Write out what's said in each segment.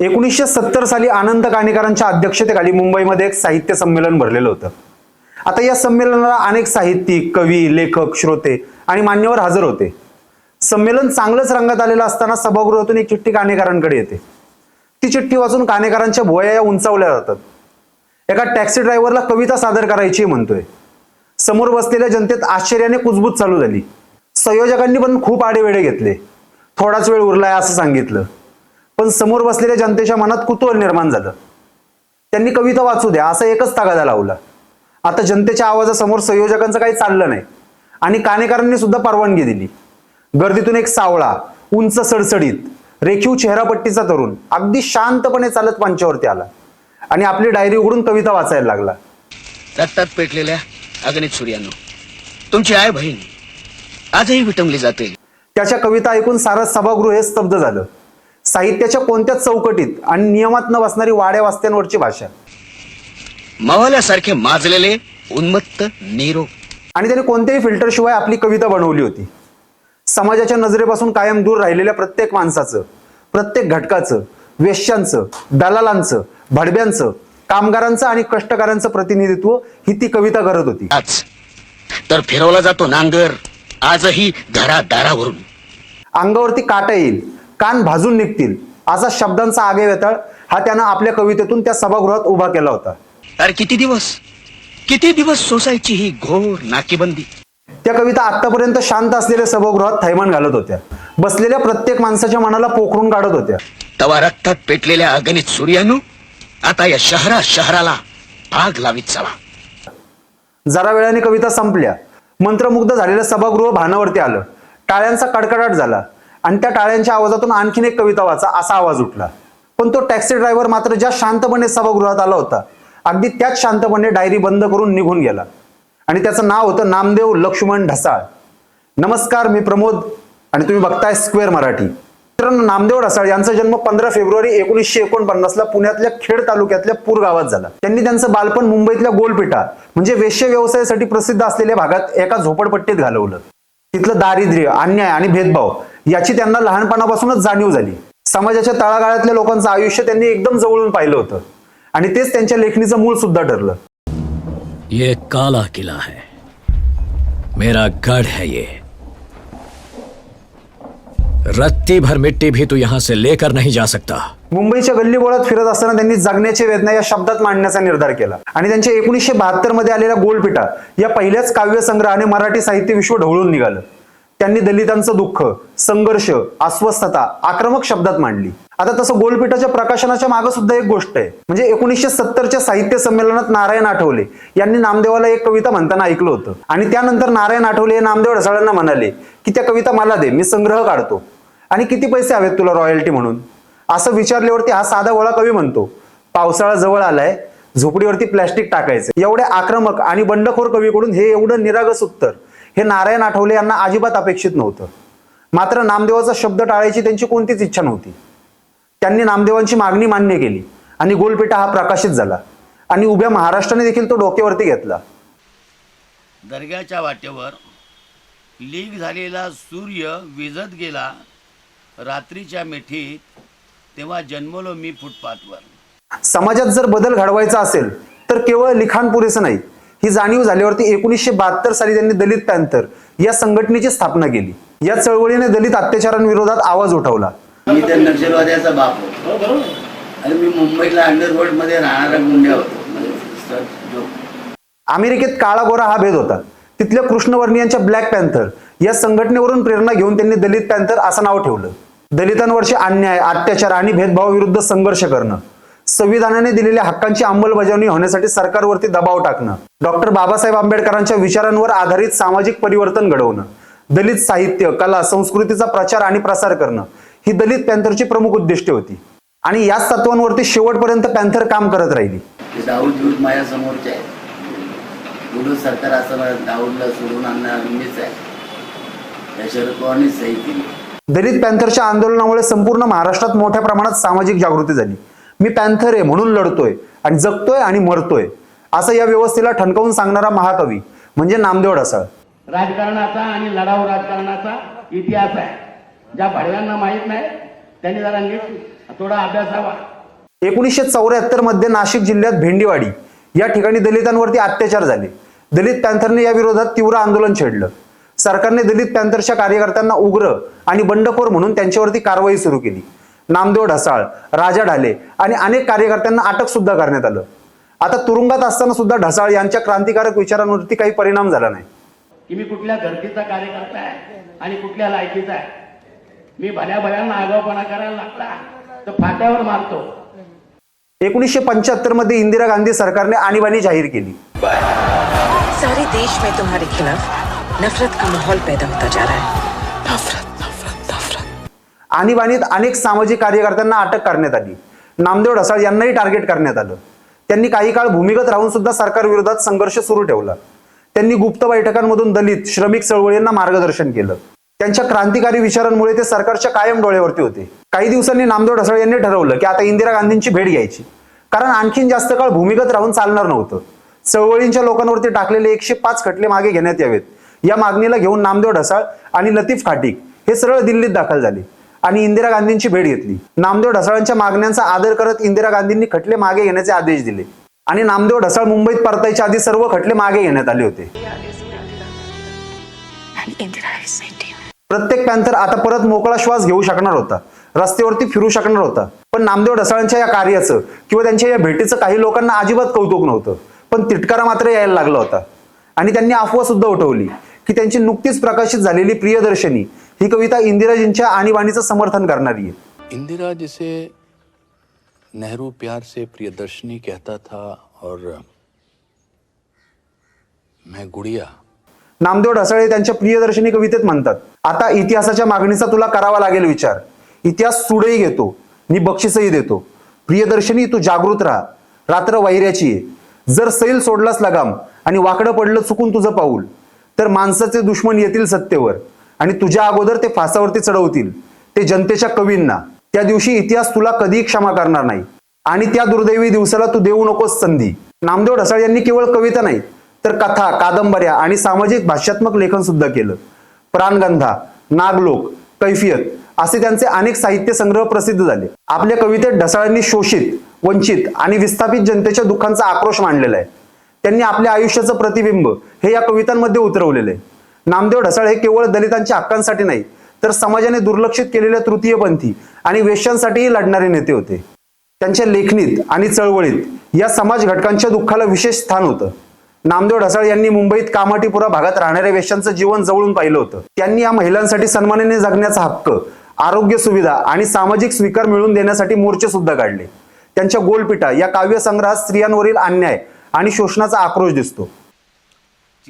एकोणीसशे सत्तर साली आनंद काणेकरांच्या अध्यक्षतेखाली मुंबईमध्ये एक साहित्य संमेलन भरलेलं होतं. आता या संमेलनाला अनेक साहित्यिक कवी लेखक श्रोते आणि मान्यवर हजर होते. संमेलन चांगलंच रंगात आलेलं असताना सभागृहातून एक चिठ्ठी काणेकरांकडे येते. ती चिठ्ठी वाचून काणेकरांच्या भुवया या उंचावल्या जातात. एका टॅक्सी ड्रायव्हरला कविता सादर करायची आहे म्हणतोय. समोर बसलेल्या जनतेत आश्चर्याने कुजबूज चालू झाली. संयोजकांनी पण खूप आडेवेडे घेतले. थोडाच वेळ उरलाय असं सांगितलं. पण समोर बसलेल्या जनतेच्या मनात कुतूहल निर्माण झालं. त्यांनी कविता वाचू द्या असा एकच तागादा लावला. आता जनतेच्या आवाजासमोर संयोजकांचं काही चाललं नाही. आणि काणेकरांनी सुद्धा परवानगी दिली. गर्दीतून एक सावळा उंच सडसडीत रेखीव चेहरापट्टीचा तरुण अगदी शांतपणे चालत मंचावरती आला. आणि आपली डायरी उघडून कविता वाचायला लागला. रक्तात पेटलेल्या अगणित सूर्यानो तुमची आय बहीण आजही विटंबली जाते. त्याच्या कविता ऐकून सारं सभागृह हे स्तब्ध झालं. साहित्याच्या कोणत्याच चौकटीत आणि नियमात न बसणारी वाड्या वास्त्यांवरची भाषा. मवाल्यासारखे माजलेले उन्मत्त नीरो. आणि त्याने कोणत्याही फिल्टर शिवाय आपली कविता बनवली होती. समाजाच्या नजरेपासून कायम दूर राहिलेल्या प्रत्येक माणसाचं प्रत्येक घटकाचं वेश्यांचं दलालांचं भडब्यांचं कामगारांचं आणि कष्टकऱ्यांचं प्रतिनिधित्व ही ती कविता करत होती. आज तर फिरवला जातो नांगर. आजही घरादारावरून अंगावरती काटा येईल. कान भाजून निघतील. असा शब्दांचा आगे वेताळ हा त्यानं आपल्या कवितेतून त्या सभागृहात उभा केला होता. अरे किती दिवस? किती दिवस सोसायची ही घोर नाकेबंदी? त्या कविता आतापर्यंत शांत असलेल्या सभागृहात थैमान घालत होत्या. बसलेल्या प्रत्येक माणसाच्या मनाला पोखरून काढत होत्या. तवा रक्तात पेटलेल्या अगणित सूर्यानो आता या शहरा शहराला आग लावीत जावा. जरा वेळाने कविता संपल्या. मंत्रमुग्ध झालेलं सभागृह भानावरती आलं. टाळ्यांचा कडकडाट झाला. आणि त्या टाळ्यांच्या आवाजातून आणखीन एक कविता वाचा असा आवाज उठला. पण तो टॅक्सी ड्रायव्हर मात्र ज्या शांतपणे सभागृहात आला होता अगदी त्याच शांतपणे डायरी बंद करून निघून गेला. आणि त्याचं नाव होतं नामदेव लक्ष्मण ढसाळ. नमस्कार मी प्रमोद आणि तुम्ही बघताय स्क्वेअर मराठी. मित्रांनो नामदेव ढसाळ यांचा जन्म पंधरा फेब्रुवारी एकोणीसशे एकोणपन्नासला पुण्यातल्या खेड तालुक्यातल्या पूर गावात झाला. त्यांनी त्यांचं बालपण मुंबईतल्या गोलपिठा म्हणजे वेश्य व्यवसायासाठी प्रसिद्ध असलेल्या भागात एका झोपडपट्टीत घालवलं. तिथलं दारिद्र्य अन्याय आणि भेदभाव याची त्यांना लहानपणापासूनच जाणीव झाली. समाजाच्या तळागाळातल्या लोकांचं आयुष्य त्यांनी एकदम जवळून पाहिलं होतं. आणि तेच त्यांच्या लेखणीचं मूळ सुद्धा ठरलं. ये काला किला है. मेरा गढ़ है ये. रत्ती भर मिट्टी भी तू यहां से लेकर नहीं जा सकता. मुंबईच्या गल्लीबोळात फिरत असताना त्यांनी जगण्याची वेदना या शब्दात मांडण्याचा निर्धार केला. आणि त्यांच्या एकोणीसशे बहात्तरमध्ये आलेल्या गोलपिटा या पहिल्याच काव्य संग्रहाने मराठी साहित्य विश्व ढवळून निघालं. त्यांनी दलितांचं दुःख संघर्ष अस्वस्थता आक्रमक शब्दात मांडली. आता तसं गोलपिठाच्या प्रकाशनाच्या मागे सुद्धा एक गोष्ट आहे. म्हणजे एकोणीसशे सत्तरच्या साहित्य संमेलनात नारायण आठवले यांनी नामदेवाला एक कविता म्हणताना ऐकलं होतं. आणि त्यानंतर नारायण आठवले हे नामदेव ढसाळांना म्हणाले की त्या कविता मला दे मी संग्रह काढतो. आणि किती पैसे हवेत तुला रॉयल्टी म्हणून? असं विचारल्यावरती हा साधा गोळा कवी म्हणतो पावसाळा जवळ आलाय झोपडीवरती प्लॅस्टिक टाकायचं एवढ्या आक्रमक आणि बंडखोर कवीकडून हे एवढं निरागस उत्तर हे नारायण आठवले यांना अजिबात अपेक्षित नव्हतं. मात्र नामदेवाचा शब्द टाळायची त्यांची कोणतीच इच्छा नव्हती. त्यांनी नामदेवांची मागणी मान्य केली आणि गोलपेटा हा प्रकाशित झाला आणि उभ्या महाराष्ट्राने देखील तो डोक्यावरती घेतला. दर्ग्याच्या वाटेवर लीक झालेला सूर्य विजत गेला रात्रीच्या मिठीत तेव्हा जन्मलो मी फुटपाथवर. समाजात जर बदल घडवायचा असेल तर केवळ लिखाण पुरेसं नाही ही जाणीव झाल्यावरती एकोणीसशे बहात्तर साली त्यांनी दलित पॅन्थर या संघटनेची स्थापना केली. या चळवळीने दलित अत्याचारांविरोधात आवाज उठवला. मी त्या नक्षलवाद्याचा बाप होतो. आणि मी मुंबईला अंडरवर्ल्डमध्ये राहणारा गुंड्या होतो. म्हणजे अमेरिकेत काळा गोरा हा भेद होता. तिथल्या कृष्णवर्णीयांच्या ब्लॅक पॅन्थर या संघटनेवरून प्रेरणा घेऊन त्यांनी दलित पॅन्थर असं नाव ठेवलं. दलितांवरचे अन्याय अत्याचार आणि भेदभावाविरुद्ध संघर्ष करणं. संविधानाने दिलेल्या हक्कांची अंमलबजावणी होण्यासाठी सरकारवरती दबाव टाकणं डॉक्टर बाबासाहेब आंबेडकरांच्या विचारांवर आधारित सामाजिक परिवर्तन घडवणं दलित साहित्य कला संस्कृतीचा प्रचार आणि प्रसार करणं ही दलित पॅन्थरची प्रमुख उद्दिष्टे होती. आणि याच तत्वांवरती शेवटपर्यंत पॅन्थर काम करत राहिली. आहे सरकार असं म्हणत, दाऊदला सोडून आणणार मीच आहे. त्या शरद पवारनी सही केली दलित पॅन्थरच्या आंदोलनामुळे संपूर्ण महाराष्ट्रात मोठ्या प्रमाणात सामाजिक जागृती झाली. मी पॅन्थर आहे म्हणून लढतोय आणि जगतोय आणि मरतोय. असं या व्यवस्थेला ठणकावून सांगणारा महाकवी म्हणजे नामदेव ढसाळ. राजकारणाचा आणि लढाऊ राजकारणाचा इतिहास आहे. ज्या भडव्यांना माहीत नाही त्यांनी जरा नीट थोडा अभ्यासावा एकोणीसशे चौऱ्याहत्तरमध्ये नाशिक जिल्ह्यात भेंडीवाडी या ठिकाणी दलितांवरती अत्याचार झाले. दलित पॅन्थरने या विरोधात तीव्र आंदोलन छेडलं. सरकारने दलित पॅन्थरच्या कार्यकर्त्यांना उग्र आणि बंडखोर म्हणून त्यांच्यावरती कारवाई सुरू केली. नामदेव ढसाळ राजा ढाले आणि अनेक कार्यकर्त्यांना अटक सुद्धा करण्यात आलं. आता तुरुंगात असताना सुद्धा ढसाळ यांच्या क्रांतिकारक विचारांवरती काही परिणाम झाला नाही. की मी कुठल्या धर्तीचा कार्यकर्ता आहे आणि कुठल्या लायकीचा आहे? मी भल्या भल्यांना आगाऊपणा करायला लागला तर फाट्यावर मारतो. एकोणीसशे पंच्याहत्तरमध्ये इंदिरा गांधी सरकारने आणीबाणी जाहीर केली. सारे देश में तुम्हारे खिलाफ नफरत का माहौल पैदा होता जा रहा है। नफरत। आणीबाणीत अनेक सामाजिक कार्यकर्त्यांना अटक करण्यात आली. नामदेव ढसाळ यांनाही टार्गेट करण्यात आलं. त्यांनी काही काळ भूमिगत राहून सुद्धा सरकार विरोधात संघर्ष सुरू ठेवला. त्यांनी गुप्त बैठकांमधून दलित श्रमिक चळवळींना मार्गदर्शन केलं. त्यांच्या क्रांतिकारी विचारांमुळे ते सरकारच्या कायम डोळ्यावरती होते. काही दिवसांनी नामदेव ढसाळ यांनी ठरवलं की आता इंदिरा गांधींची भेट घ्यायची. कारण आणखीन जास्त काळ भूमिगत राहून चालणार नव्हतं. चळवळींच्या लोकांवरती टाकलेले एकशे पाच खटले मागे घेण्यात यावेत. या मागणीला घेऊन नामदेव ढसाळ आणि लतीफ खाटीक हे सरळ दिल्लीत दाखल झाले. आणि इंदिरा गांधींची भेट घेतली. नामदेव ढसाळांच्या मागण्यांचा आदर करत इंदिरा गांधींनी खटले मागे घेण्याचे आदेश दिले. आणि नामदेव ढसाळ मुंबईत परतायच्या आधी सर्व खटले मागे घेण्यात आले होते. प्रत्येक पॅन्थर आता परत मोकळा श्वास घेऊ शकणार होता. रस्त्यावरती फिरू शकणार होता. पण नामदेव ढसाळांच्या या कार्याचं किंवा त्यांच्या या भेटीचं काही लोकांना अजिबात कौतुक नव्हतं. पण तिटकारा मात्र यायला लागला होता. आणि त्यांनी अफवा सुद्धा उठवली की त्यांची नुकतीच प्रकाशित झालेली प्रियदर्शनी ही कविता इंदिराजींच्या आणीबाणीचं समर्थन करणारी आहे. इंदिरा जिसे नेहरू प्यार से प्रियदर्शनी कहता था और मैं गुड़िया। नामदेव ढसाळे त्यांच्या प्रियदर्शनी कवितेत म्हणतात आता इतिहासाच्या मागणीचा तुला करावा लागेल विचार. इतिहास सुडही घेतो नि बक्षीसही देतो. प्रियदर्शनी तू जागृत राहा. रात्र वैऱ्याची आहे. जर सैल सोडलास लगाम आणि वाकडं पडलं चुकून तुझं पाऊल तर माणसाचे दुश्मन येतील सत्तेवर. आणि तुझ्या अगोदर ते फासावरती चढवतील ते जनतेच्या कवींना. त्या दिवशी इतिहास तुला कधीही क्षमा करणार नाही. आणि त्या दुर्दैवी दिवसाला तू देऊ नकोस संधी. नामदेव ढसाळ यांनी केवळ कविता नाही तर कथा कादंबऱ्या आणि सामाजिक भाष्यात्मक लेखन सुद्धा केलं. प्राणगंधा नागलोक कैफियत असे त्यांचे अनेक साहित्य संग्रह प्रसिद्ध झाले. आपल्या कवितेत ढसाळांनी शोषित वंचित आणि विस्थापित जनतेच्या दुःखांचा आक्रोश मांडलेला आहे. त्यांनी आपल्या आयुष्याचं प्रतिबिंब हे या कवितांमध्ये उतरवलेलं आहे. नामदेव ढसाळ हे केवळ दलितांच्या हक्कांसाठी नाही तर समाजाने दुर्लक्षित केलेल्या तृतीयपंथी आणि वेश्यांसाठीही लढणारे नेते होते. त्यांच्या लेखणीत आणि चळवळीत या समाज घटकांच्या दुःखाला विशेष स्थान होतं. नामदेव ढसाळ यांनी मुंबईत कामाटीपुरा भागात राहणाऱ्या वेश्यांचं जीवन जवळून पाहिलं होतं. त्यांनी या महिलांसाठी सन्मानाने जगण्याचा हक्क आरोग्य सुविधा आणि सामाजिक स्वीकार मिळवून देण्यासाठी मोर्चे सुद्धा काढले. त्यांच्या गोलपिटा या काव्यसंग्रहात स्त्रियांवरील अन्याय आणि शोषणाचा आक्रोश दिसतो.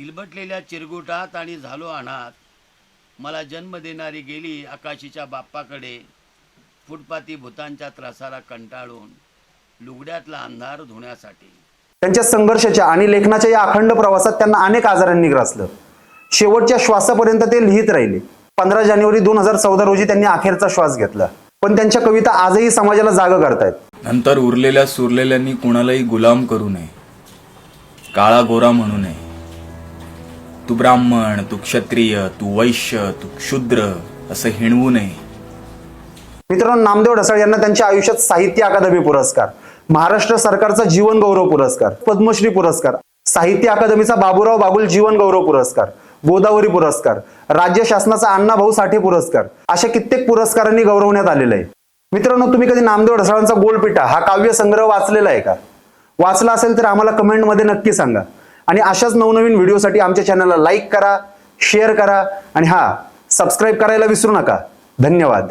चिलबटलेल्या चिरगुटात आणि झालो अनाथ. मला जन्म देणारी गेली आकाशीच्या बाप्पाकडे फुटपाती भूतांच्या त्रासाला कंटाळून लुगड्यातला अंधार धुण्यासाठी. त्यांच्या संघर्षाच्या आणि लेखनाच्या या अखंड प्रवासात त्यांना अनेक आजारांनी ग्रासलं. शेवटच्या श्वासापर्यंत ते लिहित राहिले. पंधरा जानेवारी दोन हजार चौदा रोजी त्यांनी अखेरचा श्वास घेतला. पण त्यांच्या कविता आजही समाजाला जाग करतायत नंतर उरलेल्या सुरलेल्यांनी कुणालाही गुलाम करू नये काळा गोरा म्हणू नये. तू ब्राह्मण तू क्षत्रिय तू वैश्य तू क्षुद्र असं हिणवू नये. मित्रांनो नामदेव ढसाळ यांना त्यांच्या आयुष्यात साहित्य अकादमी पुरस्कार महाराष्ट्र सरकारचा जीवन गौरव पुरस्कार पद्मश्री पुरस्कार साहित्य अकादमीचा बाबूराव बागुल जीवन गौरव पुरस्कार गोदावरी पुरस्कार राज्य शासनाचा अण्णाभाऊ साठे पुरस्कार अशा कित्येक पुरस्कारांनी गौरवण्यात आलेलं आहे. मित्रांनो तुम्ही कधी नामदेव ढसाळांचा गोलपिटा हा काव्य संग्रह वाचलेला आहे का? वाचला असेल तर आम्हाला कमेंटमध्ये नक्की सांगा. आणि अशाच नवनवीन व्हिडिओसाठी आमच्या चॅनलला लाईक करा शेअर करा आणि हा सबस्क्राईब करायला विसरू नका. धन्यवाद.